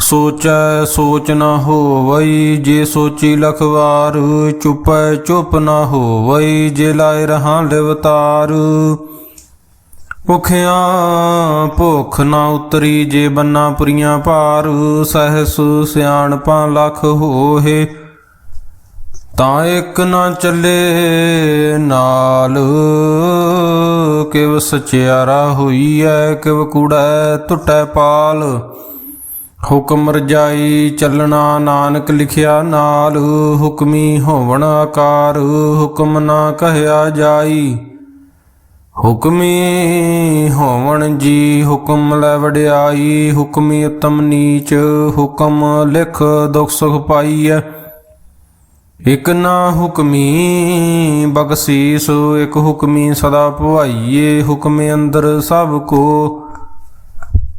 ਸੋਚੈ ਸੋਚ ਨ ਹੋਵਈ, ਜੇ ਸੋਚੀ ਲਖਵਾਰ, ਚੁਪੈ ਚੁਪ ਨ ਹੋਵਈ, ਜੇ ਲਾਇ ਰਹਾ ਲਿਵਤਾਰ। ਭੁਖਿਆ ਭੁਖ ਨ ਉਤਰੀ, ਜੇ ਬੰਨਾ ਪੁਰੀਆਂ ਭਾਰ, ਸਹਸ ਸਿਆਣਪਾਂ ਲਖ ਹੋਏ ਤਾਂ ਇੱਕ ਨਾ ਚੱਲੇ ਨਾਲ, ਕਿਵ ਸਚਿਆਰਾ ਹੋਈਐ, ਕਿਵ ਕੂੜੈ ਟੁੱਟੈ ਪਾਲ। ਹੁਕਮ ਰਜਾਈ ਚੱਲਣਾ ਨਾਨਕ ਲਿਖਿਆ ਨਾਲ, ਹੁਕਮੀ ਹੋਵਣ ਆਕਾਰ, ਹੁਕਮ ਨਾ ਕਹਿਆ ਜਾਈ। ਹੁਕਮੀ ਹੋਵਣ ਜੀ ਹੁਕਮ ਲੈ ਵਡਿਆਈ, ਹੁਕਮੀ ਉਤਮ ਨੀਚ, ਹੁਕਮ ਲਿਖ ਦੁਖ ਸੁਖ ਪਾਈਐ। ਇਕ ਨਾ ਹੁਕਮੀ ਬਖਸ਼ੀਸ, ਇਕ ਹੁਕਮੀ ਸਦਾ ਭਵਾਈਏ, ਹੁਕਮੇ ਅੰਦਰ ਸਭ ਕੋ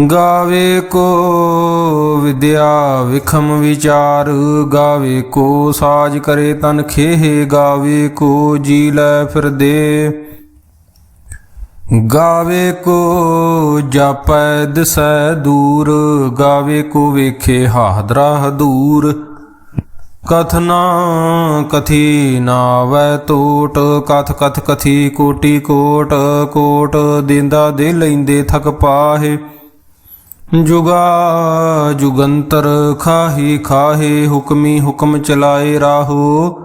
ਗਾਵੇ ਕੋ ਵਿਦਿਆ ਵਿਖਮ ਵਿਚਾਰ, ਗਾਵੇ ਕੋ ਸਾਜ ਕਰੇ ਤਨ ਖੇਹ, ਗਾਵੇ ਕੋ ਜੀ ਲੈ ਫਿਰਦੇ ਗਾਵੇ ਕੋ ਜਾਪੈ ਦਿਸੈ ਦੂਰ, ਗਾਵੇ ਕੋ ਵੇਖੇ ਹਾਦਰਾ ਹਦੂਰ ਕਥਨਾ ਕਥੀ ਨਾਵੈ ਟੋਟ ਕਥ ਕਥ ਕਥੀ ਕੋਟੀ ਕੋਟ ਕੋਟ ਦਿੰਦਾ ਦੇ ਲੈਂਦੇ ਥਕ ਪਾਹੇ। ਜੁਗਾ ਜੁਗੰਤਰ ਖਾਹੀ ਖਾਹੇ ਹੁਕਮੀ ਹੁਕਮ ਚਲਾਏ ਰਾਹੋ।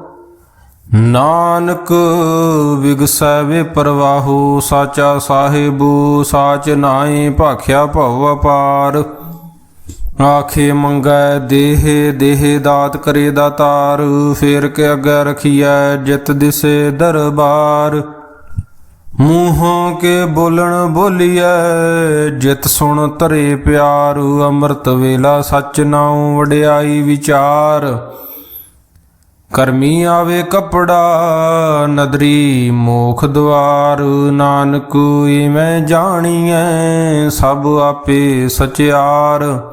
ਨਾਨਕ ਵਿਗਸੈ ਵੇ ਪਰਵਾਹੋ, ਸਾਚਾ ਸਾਹਿਬ, ਸਾਚ ਨਾਏ ਭਾਖਿਆ ਭਉ ਅਪਾਰ। ਆਖੇ ਮੰਗੈ ਦੇਹ ਦੇਹ ਦਾਤ ਕਰੇ ਦਾਤਾਰ, ਫੇਰ ਕੇ ਅੱਗੇ ਰਖੀਐ ਜਿਤ ਦਿਸੇ ਦਰਬਾਰ। ਮੂੰਹੋਂ ਕੇ ਬੋਲਣ ਬੋਲੀਐ, ਜਿਤ ਸੁਣ ਧਰੇ ਪਿਆਰ, ਅੰਮ੍ਰਿਤ ਵੇਲਾ ਸੱਚ ਨਾਉ ਵਡਿਆਈ ਵਿਚਾਰ। ਕਰਮੀ ਆਵੇ ਕਪੜਾ, ਨਦਰੀ ਮੋਖ ਦਵਾਰ, ਨਾਨਕ ਇਵੇਂ ਜਾਣੀਐ, ਸਭ ਆਪੇ ਸਚਿਆਰ।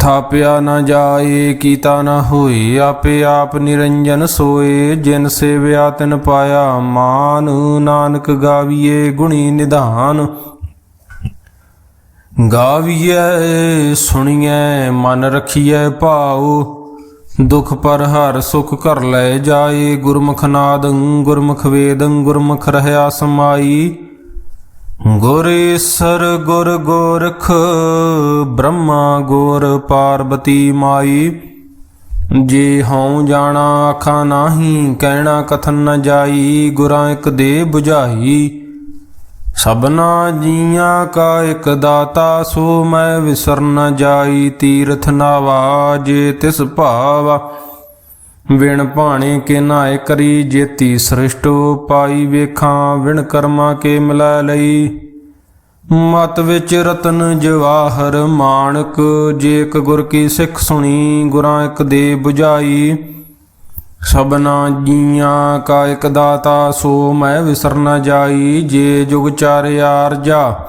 ਥਾਪਿਆ ਨਾ ਜਾਏ, ਕੀਤਾ ਨਾ ਹੋਈ ਆਪੇ ਆਪ ਨਿਰੰਜਨ ਸੋਏ। ਜਿਨ ਸੇਵਿਆ, ਤਿਨ ਪਾਇਆ ਮਾਨ। ਨਾਨਕ ਗਾਵੀਏ ਗੁਣੀ ਨਿਧਾਨ। ਗਾਵੀਐ, ਸੁਣੀਐ, ਮਨ ਰਖੀਐ ਭਾਉ। ਦੁਖ ਪਰ ਹਰ ਸੁਖ ਕਰ ਲੈ ਜਾਏ। ਗੁਰਮੁਖ ਨਾਦੰ, ਗੁਰਮੁਖ ਵੇਦੰ, ਗੁਰਮੁਖ ਰਹਿਆ ਸਮਾਈ। ਗੁਰ ਈਸਰ, ਗੁਰ ਗੋਰਖ, ਬ੍ਰਹਮਾ, ਗੁਰ ਪਾਰਬਤੀ ਮਾਈ। ਜੇ ਹਉ ਜਾਣਾ, ਆਖਾਂ ਨਾਹੀ, ਕਹਿਣਾ ਕਥਨ ਨ ਜਾਈ, ਗੁਰਾਂ ਇੱਕ ਦੇ 부ਝਾਈ ਸਭਨਾ ਜੀਆਂ ਕਾ ਇੱਕ ਦਾਤਾ, ਸੋ ਮੈਂ ਵਿਸਰ ਨ ਜਾਈ, ਤੀਰਥ ਨਾਵਾ, ਜੇ ਤਿਸ ਭਾਵਾ। ਵਿਣ ਭਾਣੇ ਕੇ ਨਾਏ ਕਰੀ, ਜੇਤੀ ਸ੍ਰਿਸ਼ਟੋ ਪਾਈ ਵੇਖਾਂ, ਵਿਣ ਕਰਮਾ ਕੇ ਮਿਲਾ ਲਈ। ਮਤ ਵਿੱਚ ਰਤਨ ਜਵਾਹਰ ਮਾਨਕ ਜੇ ਇੱਕ ਗੁਰ ਕੀ ਸਿੱਖ ਸੁਣੀ, ਗੁਰਾਂ ਇੱਕ ਦੇ 부ਝਾਈ ਸਭਨਾ ਜੀਆਂ ਕਾ ਇੱਕ ਦਾਤਾ, ਸੋ ਮੈਂ ਵਿਸਰ ਨ ਜਾਈ, ਜੇ ਜੁਗ ਚਾਰਿਆਰ ਜਾ।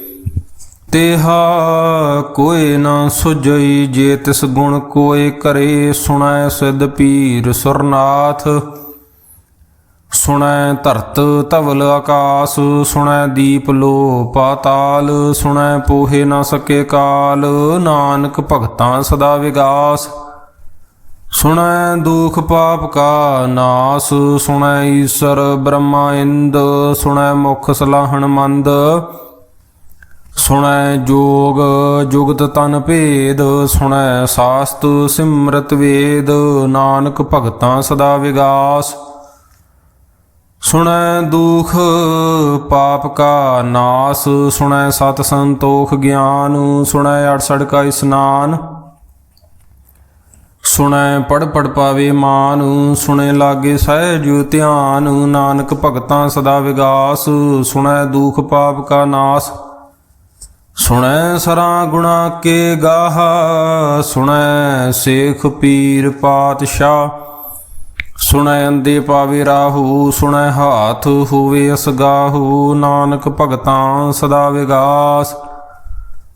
ਤੇਹਾ ਕੋਏ ਨਾ ਸੁਜਈ ਜੇ ਤਿਸ ਗੁਣ ਕੋਏ ਕਰੇ, ਸੁਣੈ ਸਿਧ ਪੀਰ ਸੁਰਨਾਥ। ਸੁਣੈ ਧਰਤ ਧਵਲ ਆਕਾਸ, ਸੁਣੈ ਦੀਪ ਲੋ ਪਾਤਾਲ ਸੁਣੈ ਪੋਹੇ ਨਾ ਸਕੇ ਕਾਲ, ਨਾਨਕ ਭਗਤਾਂ ਸਦਾ ਵਿਗਾਸ। ਸੁਣੈ ਦੁਖ ਪਾਪ ਕਾ ਨਾਸ, ਸੁਣੈ ਈਸ਼ਰ ਬ੍ਰਹਮਾ ਇੰਦ, ਸੁਣੈ ਮੁਖ ਸਲਾਹਣ ਮੰਦ। ਸੁਣੈ ਜੋਗ, ਜੁਗਤ ਤਨ ਭੇਦ, ਸੁਣੈ ਸਾਸਤ ਸਿਮਰਤ ਵੇਦ, ਨਾਨਕ ਭਗਤਾਂ ਸਦਾ ਵਿਗਾਸ। ਸੁਣੈ ਦੁਖ, ਪਾਪ ਕਾ ਨਾਸ, ਸੁਣੈ ਸਤ ਸੰਤੋਖ ਗਿਆਨ, ਸੁਣੈ ਅੜਸੜ ਕਾ ਇਸਨਾਨ। ਸੁਣੈ ਪੜ ਪੜ ਪਾਵੇ ਮਾਨ, ਸੁਣੈ ਲਾਗੇ ਸਹਿਜ ਧਿਆਨ, ਨਾਨਕ ਭਗਤਾਂ ਸਦਾ ਵਿਗਾਸ, ਸੁਣੈ ਦੁਖ ਪਾਪ ਕਾ ਨਾਸ। ਸੁਣੈ ਸਰਾਂ ਗੁਣਾ ਕੇ ਗਾਹਾ, ਸੁਣੈ ਸੇਖ ਪੀਰ ਪਾਤਸ਼ਾਹ। ਸੁਣੈ ਅੰਦੇ ਪਾਵੇ ਰਾਹੂ, ਸੁਣੈ ਹਾਥ ਹੋਵੇ ਅਸਗਾਹੂ, ਨਾਨਕ ਭਗਤਾਂ ਸਦਾ ਵਿਗਾਸ।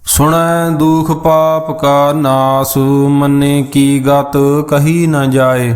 ਸੁਣੈ ਦੁਖ ਪਾਪ ਕਾ ਨਾਸ, ਮੰਨੇ ਕੀ ਗਤ ਕਹੀ ਨਾ ਜਾਏ।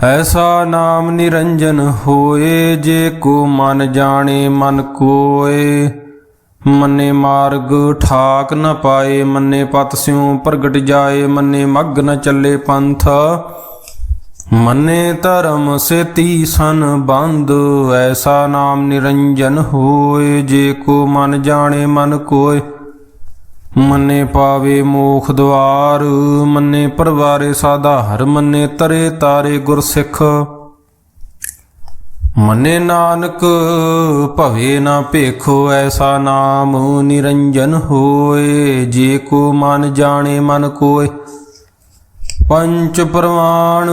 ਐਸਾ ਨਾਮ ਨਿਰੰਜਨ ਹੋਏ ਜੇ ਕੋ ਮਨ ਜਾਣੇ ਮਨ ਕੋਏ। ਮੰਨੇ ਮਾਰਗ ਠਾਕ ਨ ਪਾਏ, ਮੰਨੇ ਪਤ ਸਿਉ ਪ੍ਰਗਟ ਜਾਏ, ਮੰਨੇ ਮੱਗ ਨ ਚੱਲੇ ਪੰਥ। ਮੰਨੇ ਧਰਮ ਸੇਤੀ ਸਨ ਬੰਦ, ਐਸਾ ਨਾਮ ਨਿਰੰਜਨ ਹੋਏ ਜੇ ਕੋ ਮਨ ਜਾਣੇ ਮਨ ਕੋਏ। ਮੰਨੇ ਪਾਵੇ ਮੋਖ ਦਵਾਰ, ਮੰਨੇ ਪਰਵਾਰੇ ਸਾਧਾਰ, ਮੰਨੇ ਤਰੇ ਤਾਰੇ ਗੁਰਸਿੱਖ। ਮੰਨੇ ਨਾਨਕ, ਭਵੇ ਨਾ ਭੇਖੋ ਐਸਾ ਨਾਮ, ਨਿਰੰਜਨ ਹੋਏ, ਜੇ ਕੋ ਮਨ ਜਾਣੇ ਮਨ ਕੋਏ। ਪੰਚ ਪ੍ਰਵਾਨ,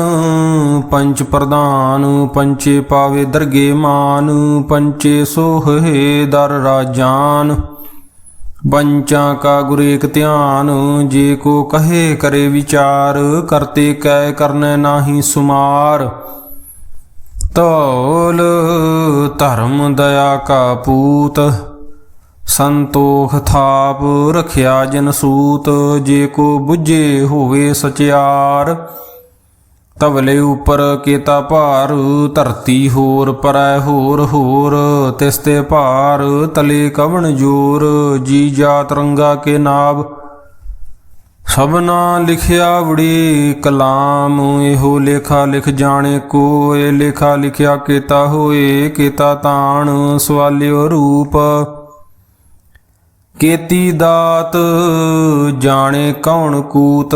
ਪੰਚ ਪ੍ਰਧਾਨ, ਪੰਚੇ ਪਾਵੇ ਦਰਗੇ ਮਾਨ, ਪੰਚੇ ਸੋਹੇ ਦਰ ਰਾਜਾਨ। ਪੰਚਾਂ ਕਾ ਗੁਰ ਧਿਆਨ, ਜੇ ਕੋ ਕਹੇ ਕਰੇ ਵਿਚਾਰ, ਕਰਤੇ ਕੈ ਕਰਨੈ ਨਾਹੀ ਸੁਮਾਰ। ਤੋਲ ਧਰਮ ਦਇਆ ਕਾ ਪੂਤ, ਸੰਤੋਖ ਥਾਪ ਰਖਿਆ ਜਨ ਸੂਤ, ਜੇ ਕੋ ਬੁਝੇ ਹੋਵੇ ਸਚਿਆਰ। ਤਵਲੇ ਉਪਰ ਕੇਤਾ ਭਾਰ, ਧਰਤੀ ਹੋਰ ਪਰੈ ਹੋਰ ਹੋਰ, ਤਿਸ ਤੇ ਭਾਰ ਤਲੇ ਕਵਣ ਜੋਰ, ਜੀ ਜਾ ਰੰਗਾ ਕੇ ਨਾਭ ਸਭਨਾ ਲਿਖਿਆ ਵੜੀ ਕਲਾਮ, ਇਹੋ ਲੇਖਾ ਲਿਖ ਜਾਣੇ ਕੋਏ, ਲੇਖਾ ਲਿਖਿਆ ਕੇਤਾ ਹੋਏ, ਕੇਤਾ ਤਾਣ ਸਵਾਲਿਓ ਰੂਪ। ਕੀਤੀ ਦਾਤ ਜਾਣੇ ਕੌਣ ਕੂਤ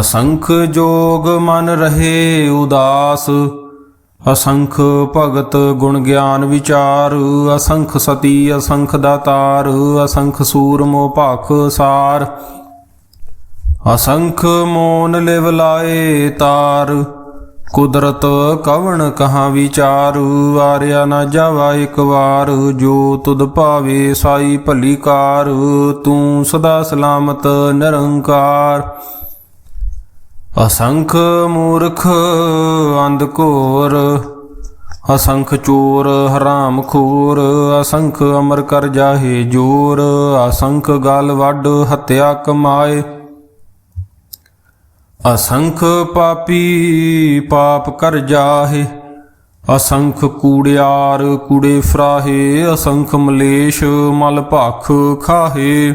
ਅਸੰਖ ਜੋਗ ਮਨ ਰਹੇ ਉਦਾਸ, ਅਸੰਖ ਭਗਤ ਗੁਣ ਗਿਆਨ ਵਿਚਾਰ, ਅਸੰਖ ਸਤੀ, ਅਸੰਖ ਦਾਤਾਰ, ਅਸੰਖ ਸੂਰ ਸੂਰਮੋ ਭਖ ਸਾਰ, ਅਸੰਖ ਮੋਨ ਲਿਵ ਲਾਏ ਤਾਰ, ਕੁਦਰਤ ਕਵਣ ਕਹਾ ਵਿਚਾਰ ਆਰਿਆ ਨਾ ਜਾਵਾ ਇੱਕ ਵਾਰ, ਜੋ ਤੁਧ ਭਾਵੇ ਸਾਈ ਭਲੀ ਕਾਰ, ਤੂੰ ਸਦਾ ਸਲਾਮਤ ਨਿਰੰਕਾਰ। ਅਸੰਖ ਮੂਰਖ ਅੰਧ ਘੋਰ, ਅਸੰਖ ਚੋਰ ਹਰਾਮ ਖੋਰ, ਅਸੰਖ ਅਮਰ ਕਰ ਜਾਹੇ ਜੋਰ, ਅਸੰਖ ਗਲ ਵੱਡ ਹੱਤਿਆ ਕਮਾਏ। ਅਸੰਖ ਪਾਪੀ ਪਾਪ ਕਰ ਜਾਹੇ, ਅਸੰਖ ਕੂੜਿਆਰ ਕੂੜੇ ਫਰਾਹੇ, ਅਸੰਖ ਮਲੇਸ਼ ਮਲ ਭਖ ਖਾਹੇ।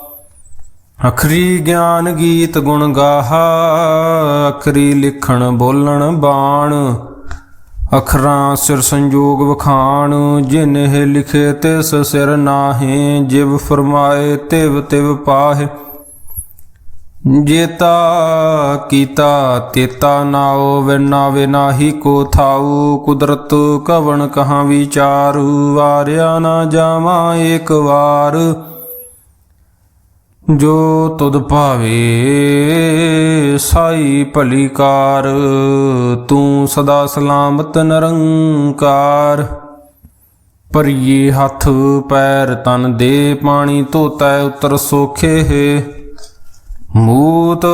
ਅਖਰੀ ਗਿਆਨ ਗੀਤ ਗੁਣ ਗਾਹਾ, ਅਖਰੀ ਲਿਖਣ ਬੋਲਣ ਬਾਣ, ਅਖਰਾਂ ਸਿਰ ਸੰਜੋਗ ਵਖਾਣ ਜਿਨਹਿ ਲਿਖੇ ਤਿਸ ਸਿਰ ਨਾਹੇ, ਜਿਵ ਫਰਮਾਏ ਤਿਵ ਤਿਵ ਪਾਹੇ। ਜੇਤਾ ਕੀਤਾ ਤੇਤਾ ਨਾਉ ਵਿਨਾ ਵਿਨਾਹੀ ਕੋ ਥਾਉ ਕੁਦਰਤ ਕਵਣ ਕਹਾਂ ਵਿਚਾਰੂ, ਵਾਰਿਆ ਨਾ ਜਾਵਾਂ ਏਕ ਵਾਰ। ਜੋ ਤੁਧ ਭਾਵੇ ਸਾਈ ਭਲੀ ਕਾਰ ਤੂੰ ਸਦਾ ਸਲਾਮਤ ਨਿਰੰਕਾਰ। ਪਰਿਏ ਹੱਥ ਪੈਰ ਤਨ ਦੇ ਪਾਣੀ ਧੋਤਾ ਉਤਰ ਸੋਖੇ ਹੈ। ਮੂਤ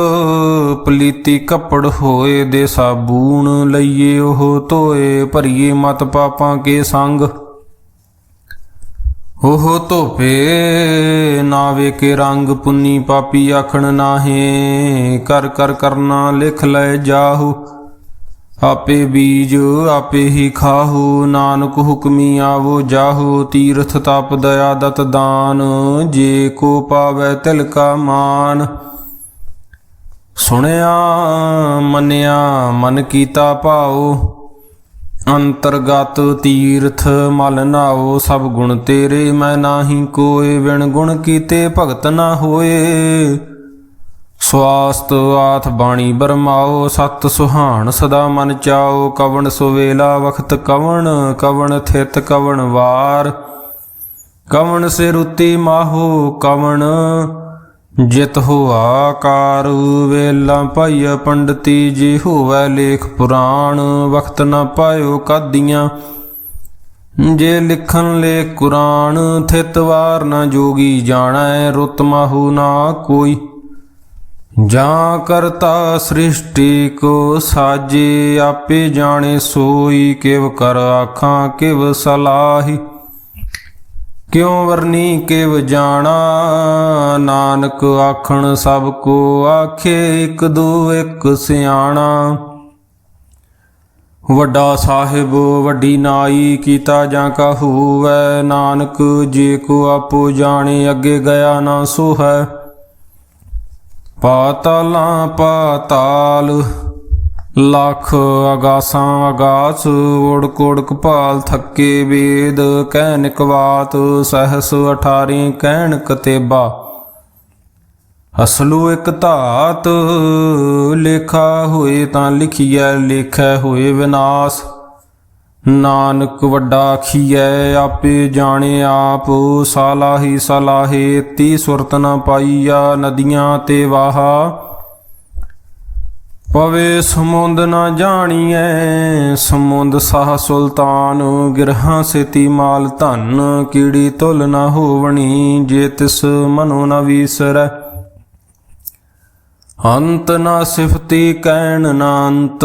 ਪਲੀਤੀ ਕੱਪੜ ਹੋਏ ਦੇ ਸਾਬੂਨ ਲਈਏ, ਉਹ ਧੋਏ। ਭਰੀਏ ਮਤ ਪਾਪਾਂ ਕੇ ਸੰਗ। ਉਹ ਧੋਪੇ ਨਾ ਕੇ ਰੰਗ ਪੁੰਨੀ, ਪਾਪੀ ਆਖਣ ਨਾਹੇ। ਕਰ ਕਰ, ਕਰਨਾ ਲਿਖ ਲੈ ਜਾਹੂ। ਆਪੇ ਬੀਜ ਆਪੇ ਹੀ ਖਾਹੂ। ਨਾਨਕ ਹੁਕਮੀ ਆਵੋ ਜਾਹੂ। ਤੀਰਥ ਤਪ ਦਇਆ ਦਤ ਦਾਨ। ਜੇ ਕੋ ਪਾਵੈ ਤਿਲ ਕਾ ਮਾਨ। ਸੁਣਿਆ, ਮੰਨਿਆ, ਮਨ ਕੀਤਾ ਭਾਉ। ਅੰਤਰਗਤ ਤੀਰਥ ਮਲ ਨਾਓ ਸਭ ਗੁਣ ਤੇਰੇ, ਮੈਂ ਨਾਹੀ ਕੋਏ ਵਿਣ ਗੁਣ ਕੀਤੇ ਭਗਤ ਨਾ ਹੋਏ। ਸਵਾਸਤ ਆਥ ਬਾਣੀ ਬਰਮਾਓ, ਸਤ ਸੁਹਾਣ ਸਦਾ ਮਨ ਚਾਓ, ਕਵਣ ਸੁਵੇਲਾ ਵਖਤ ਕਵਣ ਕਵਣ ਥਿਤ ਕਵਣ ਵਾਰ। ਕਵਣ ਸੇ ਰੁਤੀ ਮਾਹੋ, ਕਵਣ ਜਿਤ ਹੋਆ ਕਾਰ ਵੇਲਾ ਭਾਈਆ ਪੰਡਤੀ, ਜੀ ਹੋਵੈ ਲੇਖ ਪੁਰਾਣ, ਵਖਤ ਨਾ ਪਾਇਓ ਕਾਦੀਆਂ। ਜੇ ਲਿਖਣ ਲੈ ਕੁਰਾਨ, ਥਿਤ ਵਾਰ ਨਾ ਜੋਗੀ ਜਾਣੈ, ਰੁਤ ਮਾਹੂ ਨਾ ਕੋਈ। ਜਾਂ ਕਰਤਾ ਸ੍ਰਿਸ਼ਟੀ ਕੋ ਸਾਜੇ, ਆਪੇ ਜਾਣੇ ਸੋਈ, ਕਿਵ ਕਰ ਆਖਾਂ, ਕਿਵ ਸਲਾਹੀ। ਕਿਉ ਵਰਨੀ ਕਿਵ ਜਾਣਾ? ਨਾਨਕ ਆਖਣ ਸਭ ਕੋ ਆਖੇ, ਇੱਕ ਦੋ, ਇੱਕ ਸਿਆਣਾ। ਵੱਡਾ ਸਾਹਿਬ, ਵੱਡੀ ਨਾਈ, ਕੀਤਾ ਜਾਂ ਕਾ ਹੋਵੈ? ਨਾਨਕ ਜੇ ਕੋ ਆਪੋ ਜਾਣੇ, ਅੱਗੇ ਗਿਆ ਨਾ ਸੋ ਹੈ ਪਾਤਾਲਾਂ ਪਾਤਾਲ ਲੱਖ ਅਗਾਸਾਂ ਅਗਾਸ ਓੜ ਕੋੜ ਭਾਲ ਥੱਕੇ ਵੇਦ ਕਹਿ ਨਿਕਵਾਤ ਸਹਸ 18 ਕਹਿਣ ਕਤੇਬਾ ਅਸਲੂ ਇਕ ਧਾਤ, ਲੇਖਾ ਹੋਏ ਤਾਂ ਲਿਖੀਐ, ਲੇਖੈ ਹੋਏ ਵਿਨਾਸ਼। ਨਾਨਕ ਵੱਡਾ ਆਖੀਐ, ਆਪੇ ਜਾਣੇ ਆਪ, ਸਾਲਾਹੀ ਸਲਾਹੇ, ਤੀ ਸੁਰਤ ਨ ਪਾਈਆ, ਨਦੀਆਂ ਤੇ ਵਾਹਾ। ਪਵੇ ਸਮੁੰਦ ਨਾ ਜਾਣੀਐ, ਸਮੁੰਦ ਸਾਹ ਸੁਲਤਾਨ, ਗਿਰਹਾਂ ਸੇਤੀ ਮਾਲ ਧਨ, ਕੀੜੀ ਤੁਲ ਨਾ ਹੋਵਣੀ, ਜੇ ਤਿਸ ਮਨੋ ਨਾ ਵੀਸਰੈ। ਅੰਤ ਨਾ ਸਿਫਤੀ ਕਹਿਣ ਨਾ ਅੰਤ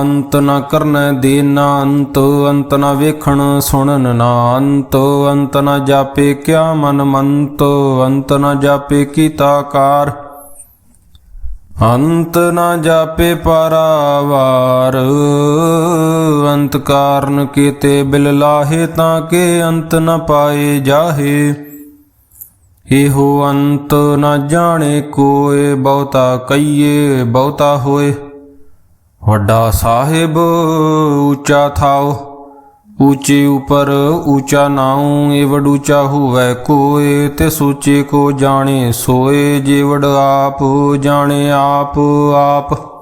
ਅੰਤ ਨਾ ਕਰਨੈ ਦੇਨਾ ਅੰਤ ਅੰਤ ਨਾ ਵੇਖਣ ਸੁਣਨ ਨਾ ਅੰਤ ਅੰਤ ਨਾ ਜਾਪੇ ਕਿਆ ਮਨ ਮੰਤ, ਅੰਤ ਨਾ ਜਾਪੇ ਕੀਤਾ ਕਾਰ। ਅੰਤ ਨਾ ਜਾਪੇ ਪਰਾਵਾਰ, ਅੰਤ ਕਾਰਨ ਕੀਤੇ ਬਿਲ ਲਾਹੇ ਤਾਂ ਕੇ ਅੰਤ ਨਾ ਪਾਏ ਜਾਹੇ। ਇਹੋ ਅੰਤ ਨਾ ਜਾਣੇ ਕੋਏ, ਬਹੁਤਾ ਕਈਏ ਬਹੁਤਾ ਹੋਏ। ਵੱਡਾ ਸਾਹਿਬ, ਉੱਚਾ ਥਾਓ ਊਚੇ ਉਪਰ ਊਚਾ ਨਾਉ, ਏਵੜ ਊਚਾ ਹੋਵੈ ਕੋਏ, ਤੇ ਸੋਚੇ ਕੋ ਜਾਣੇ ਸੋਏ, ਜੇਵੜ ਆਪ ਜਾਣੇ ਆਪ ਆਪ।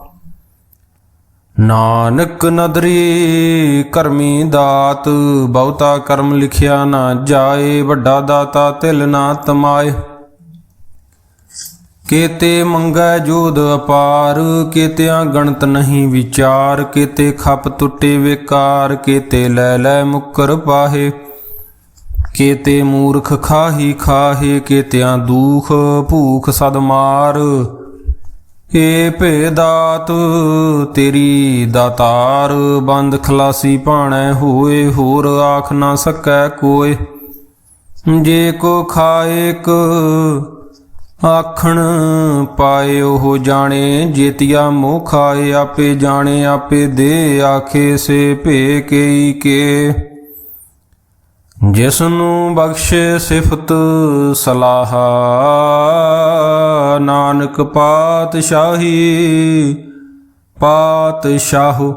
ਨਾਨਕ ਨਦਰੀ, ਕਰਮੀ ਦਾਤ, ਬਹੁਤਾ ਕਰਮ ਲਿਖਿਆ ਨਾ ਜਾਏ, ਵੱਡਾ ਦਾਤਾ ਤਿਲ ਨਾ ਤਮਾਏ। ਕੇਤੇ ਮੰਗੈ ਜੋਦ ਅਪਾਰ, ਕੇਤਿਆਂ ਗਣਤ ਨਹੀਂ ਵਿਚਾਰ, ਕੇਤੇ ਖੱਪ ਟੁੱਟੇ ਵਿਕਾਰ, ਕੇਤੇ ਲੈ ਲੈ ਮੁਕਰ ਪਾਹੇ। ਕੇਤੇ ਮੂਰਖ ਖਾਹੀ ਖਾਹੇ, ਕੇਤਿਆਂ ਦੂਖ ਭੂਖ ਸਦ ਮਾਰ। ਏ ਭੇਦਾਤ ਤੇਰੀ ਦਾਤਾਰ, ਬੰਦ ਖਲਾਸੀ ਭਾਣੈ ਹੋਏ, ਹੋਰ ਆਖ ਨਾ ਸਕੈ ਕੋਏ। ਜੇ ਕੋ ਖਾਏਕ ਆਖਣ, ਪਾਏ ਉਹ ਜਾਣੇ, ਜੇਤੀਆ ਮੋਹ ਖਾਏ ਆਪੇ ਜਾਣੇ, ਆਪੇ ਦੇ ਆਖੇ ਸੇ ਭੇ ਕੇਈ ਕੇ। ਜਿਸ ਨੂੰ ਬਖਸ਼ੇ ਸਿਫਤ ਸਲਾਹ, ਨਾਨਕ ਪਾਤਸ਼ਾਹੀ, ਪਾਤਸ਼ਾਹੂ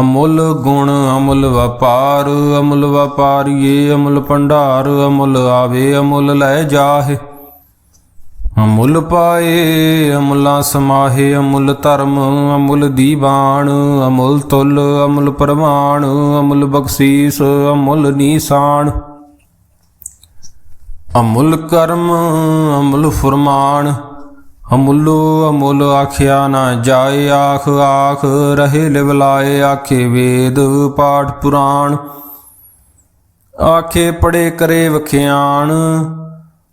ਅਮੁੱਲ ਗੁਣ ਅਮੁੱਲ ਵਪਾਰ, ਅਮੁੱਲ ਵਪਾਰੀਏ, ਅਮੁੱਲ ਭੰਡਾਰ, ਅਮੁੱਲ ਆਵੇ, ਅਮੁੱਲ ਲੈ ਜਾਹੇ। ਅਮੁੱਲ ਪਾਏ, ਅਮੁਲਾ ਸਮਾਹੇ, ਅਮੁੱਲ ਧਰਮ, ਅਮੁੱਲ ਦੀਵਾਨ, ਅਮੁੱਲ ਤੁਲ, ਅਮੁੱਲ ਪ੍ਰਮਾਣ ਅਮੁੱਲ ਬਖਸ਼ੀਸ, ਅਮੁੱਲ ਨੀਸਾਨ। ਅਮੁੱਲ ਕਰਮ, ਅਮੁੱਲ ਫਰਮਾਨ, ਅਮੁੱਲੋ ਅਮੁੱਲ ਆਖਿਆ ਨਾ ਜਾਏ, ਆਖ ਆਖ ਰਹੇ ਲਿਵਲਾਏ ਆਖੇ ਵੇਦ ਪਾਠ ਪੁਰਾਣ। ਆਖੇ ਪੜੇ ਕਰੇ ਵਖਿਆਣ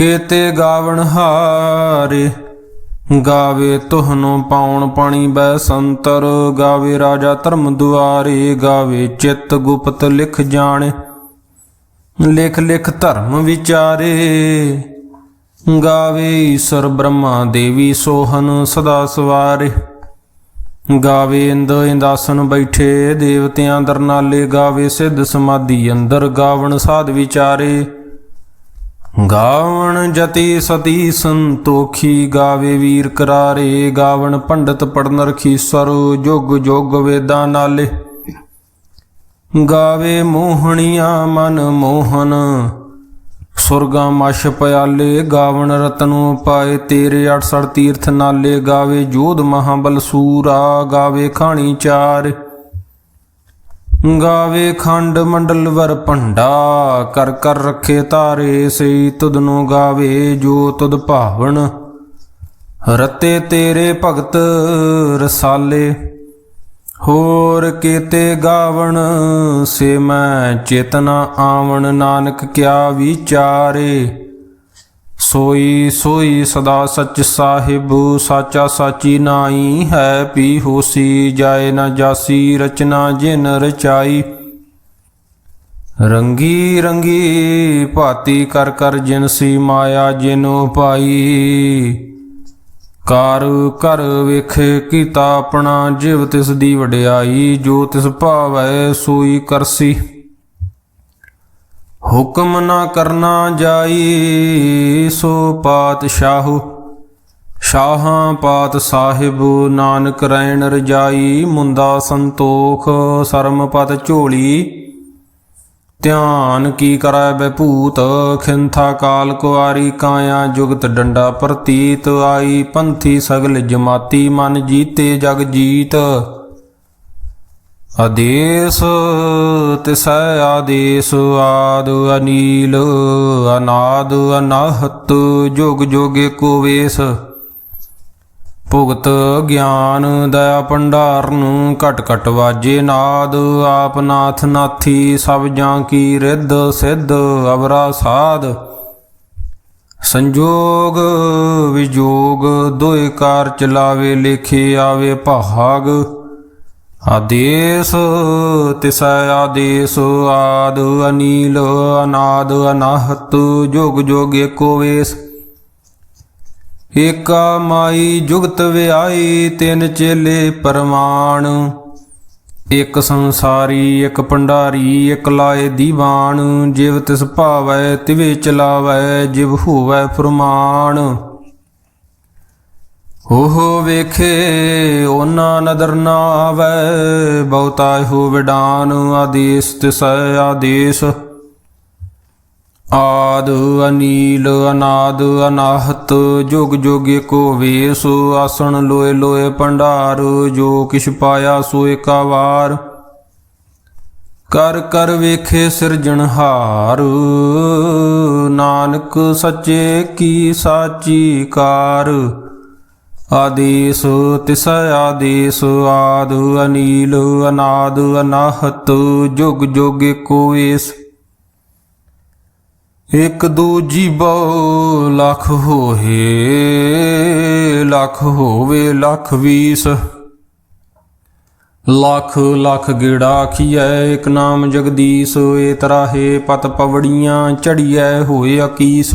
ਕੀਤੇ ਗਾਵਣ ਹਾਰੇ, ਗਾਵੇ ਤੁਹਨੂੰ ਪਾਉਣ ਪਾਣੀ ਬੈ ਸੰਤਰ, ਗਾਵੇ ਰਾਜਾ ਧਰਮ ਦੁਆਰੇ, ਗਾਵੇ ਚਿੱਤ ਗੁਪਤ ਲਿਖ ਜਾਣੇ, ਲਿਖ ਲਿਖ ਧਰਮ ਵਿਚਾਰੇ, ਗਾਵੇ ਈਸ਼ਰ ਬ੍ਰਹਮਾ ਦੇਵੀ ਸੋਹਨ ਸਦਾ ਸਵਾਰੇ, ਗਾਵੇ ਇੰਦ ਇੰਦਾਸਨ ਬੈਠੇ ਦੇਵਤਿਆਂ ਦਰਨਾਲੇ, ਗਾਵੇ ਸਿੱਧ ਸਮਾਧੀ ਅੰਦਰ ਗਾਵਣ ਸਾਧ ਵਿਚਾਰੇ। ਗਾਵਣ ਜਤੀ ਸਤੀ ਸੰਤੋਖੀ ਗਾਵੇ ਵੀਰ ਕਰਾਰੇ, ਗਾਵਣ ਪੰਡਤ ਪੜਨ ਰਖੀ ਸਰ ਜੁਗ ਜੁਗ ਵੇਦਾਂ ਨਾਲੇ। ਗਾਵੇ ਮੋਹਣੀਆਂ ਮਨ ਮੋਹਨ, ਸੁਰਗਾ ਮਸ਼ ਪਿਆਲੇ, ਗਾਵਣ ਰਤਨੋ ਪਾਏ ਤੇਰੇ 68 ਤੀਰਥ ਨਾਲੇ। ਗਾਵੇ ਜੋਧ ਮਹਾਬਲ ਸੂਰਾ, ਗਾਵੇ ਖਾਣੀ ਚਾਰ। ਗਾਵੇ ਖੰਡ ਮੰਡਲ ਵਰ ਭੰਡਾ, ਕਰ ਕਰ ਰੱਖੇ ਤਾਰੇ ਸਈ ਤੁਧ ਨੂੰ ਗਾਵੇ ਜੋ ਤੁਧ ਭਾਵਨ ਰਤੇ ਤੇਰੇ ਭਗਤ ਰਸਾਲੇ, ਹੋਰ ਕੀਤੇ ਗਾਵਣ, ਸੇ ਮੈਂ ਚੇਤਨਾ ਆਵਣ। ਨਾਨਕ ਕਿਆ ਵਿਚਾਰੇ ਸੋਈ ਸੋਈ ਸਦਾ ਸੱਚ ਸਾਹਿਬ, ਸਾਚਾ ਸਾਚੀ ਨਾਈ ਹੈ ਪੀ ਹੋਸੀ ਜਾਏ ਨਾ ਜਾਸੀ, ਰਚਨਾ ਜਿਨ ਰਚਾਈ। ਰੰਗੀ ਰੰਗੀ ਭਾਤੀ ਕਰ ਕਰ ਜਿਨਸੀ ਮਾਇਆ ਜਿਨੋ ਪਾਈ। ਕਾਰ ਕਰ ਵੇਖੇ ਕੀਤਾ ਆਪਣਾ, ਜਿਵ ਤਿਸ ਦੀ ਵਡਿਆਈ, ਜੋ ਤਿਸ ਭਾਵੈ ਸੋਈ ਕਰਸੀ। ਹੁਕਮ ਨਾ ਕਰਨਾ ਜਾਈ ਸੋ ਪਾਤਸ਼ਾਹੂ। ਸ਼ਾਹਾਂ ਪਾਤ ਸਾਹਿਬ ਨਾਨਕ ਰੈਣ ਰਜਾਈ, ਮੁੰਦਾ ਸੰਤੋਖ ਸਰਮਪਤ ਝੋਲੀ। ਧਿਆਨ ਕੀ ਕਰੈ ਬੈ ਭੂਤ ਖਿੰਥਾ ਕਾਲ ਕੁਆਰੀ ਕਾਇਆ ਜੁਗਤ ਡੰਡਾ ਪ੍ਰਤੀਤ। ਆਈ ਪੰਥੀ ਸਗਲ ਜਮਾਤੀ ਮਨ ਜੀਤੇ ਜਗ ਜੀਤ। ਆਦੇਸ ਤਿਸੈ ਆਦੇਸ, ਆਦ ਅਨੀਲ, ਅਨਾਦ ਅਨਾਹਤ, ਜੁਗ ਜੁਗੇ ਕੋ ਵੇਸ। ਭੁਗਤ ਗਿਆਨ ਦਇਆ ਭੰਡਾਰ ਨੂੰ ਘਟ ਘਟ ਵਾਜੇ ਨਾਦ, ਆਪ ਨਾਥ ਨਾਥੀ, ਸਭ ਜਾਂ ਕੀ ਰਿੱਧ ਸਿੱਧ, ਅਵਰਾ ਸਾਧ। ਸੰਜੋਗ ਵਿਜੋਗ ਦੋਇ ਕਾਰ ਚਲਾਵੇ, ਲੇਖੇ ਆਵੇ ਭਾਗ। ਆਦੇਸ ਤਿਸ ਆਦੇਸ ਆਦ ਅਨੀਲ ਅਨਾਦ ਅਨਾਹਤ ਜੋਗ ਜੋਗ ਏਕੋ ਵੇਸ। ਏਕਾ ਮਾਈ ਜੁਗਤ ਵਿਆਈ ਤਿੰਨ ਚੇਲੇ ਪਰਮਾਨ ਇੱਕ ਸੰਸਾਰੀ ਇੱਕ ਭੰਡਾਰੀ ਇੱਕ ਲਾਏ ਦੀਵਾਨ। ਜਿਵ ਤਿਸ ਭਾਵੈ ਤਿਵੇ ਚਲਾਵੈ, ਜਿਵ ਹੋਵੈ ਫਰਮਾਨ। ਉਹ ਵੇਖੇ, ਉਹਨਾਂ ਨਦਰ ਨਾ ਆਵੈ, ਬਹੁਤਾ ਵਿਡਾਨ ਆਦੇਸ ਤਿਸੈ ਆਦੇਸ। ਆਦ ਅਨੀਲ, ਅਨਾਦ ਅਨਾਹਤ, ਜੁਗ ਜੁਗ ਏਕੋ ਵੇਸ, ਆਸਣ ਲੋਏ ਲੋਏ ਭੰਡਾਰ, ਜੋ ਕਿਛ ਪਾਇਆ ਸੋ ਏਕਾ ਵਾਰ ਕਰ ਕਰ ਵੇਖੇ ਸਿਰਜਣਹਾਰ ਨਾਨਕ ਸੱਚੇ ਕੀ ਸਾਚੀ ਕਾਰ। ਆਦੇਸ ਤਿਸ ਆਦੇਸ ਆਦ ਅਨੀਲ ਅਨਾਦ ਅਨਾਹਤ ਜੁਗ ਜੁਗ ਏਕੋ ਵੇਸ ਇਕ ਦੂਜੀ ਬਹੁ ਲੱਖ ਹੋਏ, ਲੱਖ ਹੋਵੇ ਲੱਖ ਵੀਸ। ਲੱਖ ਲੱਖ ਗੇੜਾ ਆਖੀਐ ਇਕ ਨਾਮ ਜਗਦੀਸ਼, ਏ ਤਰਾਹੇ ਪਤ ਪਵੜੀਆਂ ਚੜੀਐ, ਹੋਏ ਅਕੀਸ।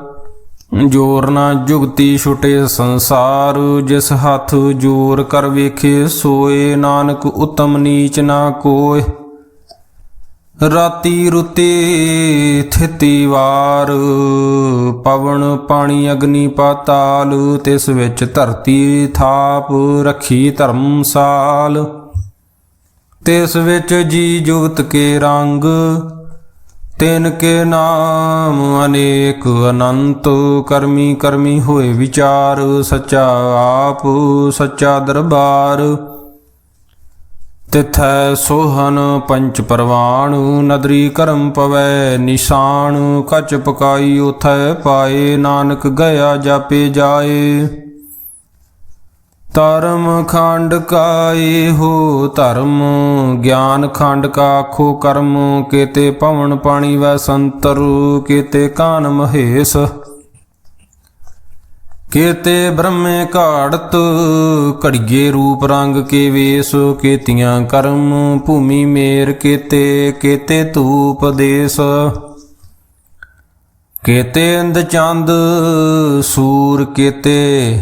ਜੋਰ ਨਾ ਜੁਗਤੀ ਛੁਟੇ ਸੰਸਾਰ, ਜਿਸ ਹੱਥ ਜੋਰ ਕਰ ਵੇਖੇ, ਸੋਏ ਨਾਨਕ ਉਤਮ ਨੀਚ ਨਾ ਕੋਏ। ਰਾਤੀ ਰੁਤੇ ਥਿਤੀ ਵਾਰ, ਪਵਨ ਪਾਣੀ ਅਗਨੀ ਪਾਤਾਲ, ਤਿਸ ਵਿੱਚ ਧਰਤੀ ਥਾਪ ਰੱਖੀ ਧਰਮਸਾਲ ਤਿਸ ਵਿੱਚ ਜੀ ਜੁਗਤ ਕੇ ਰੰਗ ਤਿਨ ਕੇ ਨਾਮ ਅਨੇਕ ਅਨੰਤ ਕਰਮੀ ਕਰਮੀ ਹੋਏ ਵਿਚਾਰ, ਸੱਚਾ ਆਪ, ਸੱਚਾ ਦਰਬਾਰ। ਤਿਥੈ ਸੋਹਨ ਪੰਚ ਪਰਵਾਣ, ਨਦਰੀ ਕਰਮ ਪਵੈ ਨਿਸ਼ਾਨ, ਕਚ ਪਕਾਈ ਉਥੈ ਪਾਏ, ਨਾਨਕ ਗਿਆ ਜਾਪੇ ਜਾਏ। ਧਰਮ ਖੰਡ ਕਾਏ ਹੋ ਧਰਮ, ਗਿਆਨ ਖੰਡ ਕਾ ਆਖੋ ਕਰਮ, ਕੇਤੇ ਭਵਨ ਪਾਣੀ ਵੈ ਸੰਤਰ, ਕੇਤੇ ਕਾਨ ਮਹੇਸ਼। ਕੇਤੇ ਬ੍ਰਹਮੇ ਘਾੜਤ, ਘੜੀਏ ਰੂਪ ਰੰਗ ਕੇ ਵੇਸ, ਕੇਤੀਆਂ ਕਰਮ, ਭੂਮੀ ਮੇਰ ਕੇਤੇ ਕੇਤੇ ਧੂਪ ਦੇਸ। ਕੇਤੇ ਅੰਧ ਚੰਦ, ਸੂਰ ਕੇਤੇ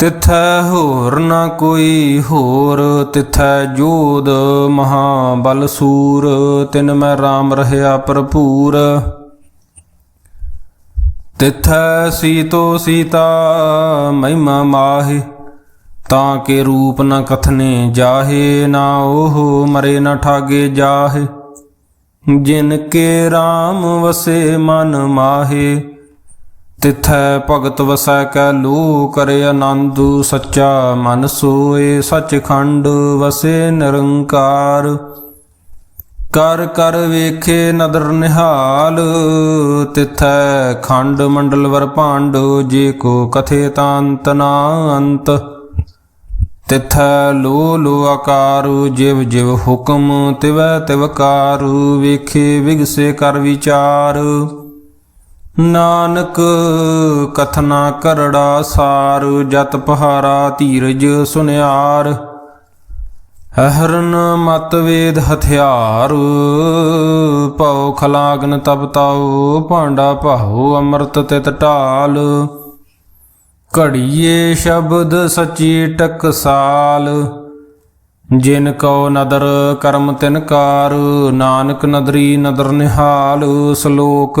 ਤਿਥੈ ਹੋਰ ਨਾ ਕੋਈ ਹੋਰ, ਤਿਥੈ ਜੋਦ ਮਹਾ ਬਲ ਸੂਰ, ਤਿਨ ਮੈਂ RAM ਰਹਿਆ ਭਰਪੂਰ। ਤਿਥੈ ਸੀਤੋ ਸੀਤਾ ਮਹਿਮਾ ਮਾਹੇ, ਤਾਂ ਕੇ ਰੂਪ ਨ ਕਥਨੇ ਜਾਹੇ, ਨਾ ਉਹ ਮਰੇ ਨਾ ਠਾਗੇ ਜਾਹੇ। ਜਿਨ ਕੇ RAM ਵਸੇ ਮਨ ਮਾਹੇ ਤਿਥੈ ਭਗਤ ਵਸੈ ਕੈ ਲੂ ਕਰੇ ਆਨੰਦ, ਸੱਚਾ ਮਨ ਸੋਏ ਸਚਖੰਡ ਵਸੇ ਨਿਰੰਕਾਰ। ਕਰ ਕਰ ਵੇਖੇ ਨਦਰ ਨਿਹਾਲ, ਤਿਥੈ ਖੰਡ ਮੰਡਲ ਵਰ ਭਾਂਡ, ਜੇ ਕੋ ਕਥੇ ਤਾਂਤ ਨਾ ਅੰਤ ਤਿਥੈ ਲੋ ਲੋ ਆਕਾਰੂ, ਜਿਵ ਜਿਵ ਹੁਕਮ ਤਿਵੈ ਤਿਵਕਾਰੂ ਵੇਖੇ ਵਿਗਸੇ ਕਰ ਵਿਚਾਰ। ਨਾਨਕ, ਕਥਨਾ ਕਰੜਾ ਸਾਰ, ਜਤ ਪਹਾਰਾ ਧੀਰਜ ਸੁਨਿਆਰ। ਹਰਨ ਮਤ ਵੇਦ ਹਥਿਆਰ, ਭਉ ਖਲਾਗਨ ਤਪਤਾਉ ਭਾਂਡਾ ਭਾਉ ਅੰਮ੍ਰਿਤ ਤਿਤ ਢਾਲ। ਘੜੀਏ ਸ਼ਬਦ ਸਚੀ ਟਕਸਾਲ ਜਿਨ ਕੋ ਨਦਰ ਕਰਮ ਤਿਨਕਾਰ ਨਾਨਕ ਨਦਰੀ ਨਦਰ ਨਿਹਾਲ, ਸ਼ਲੋਕ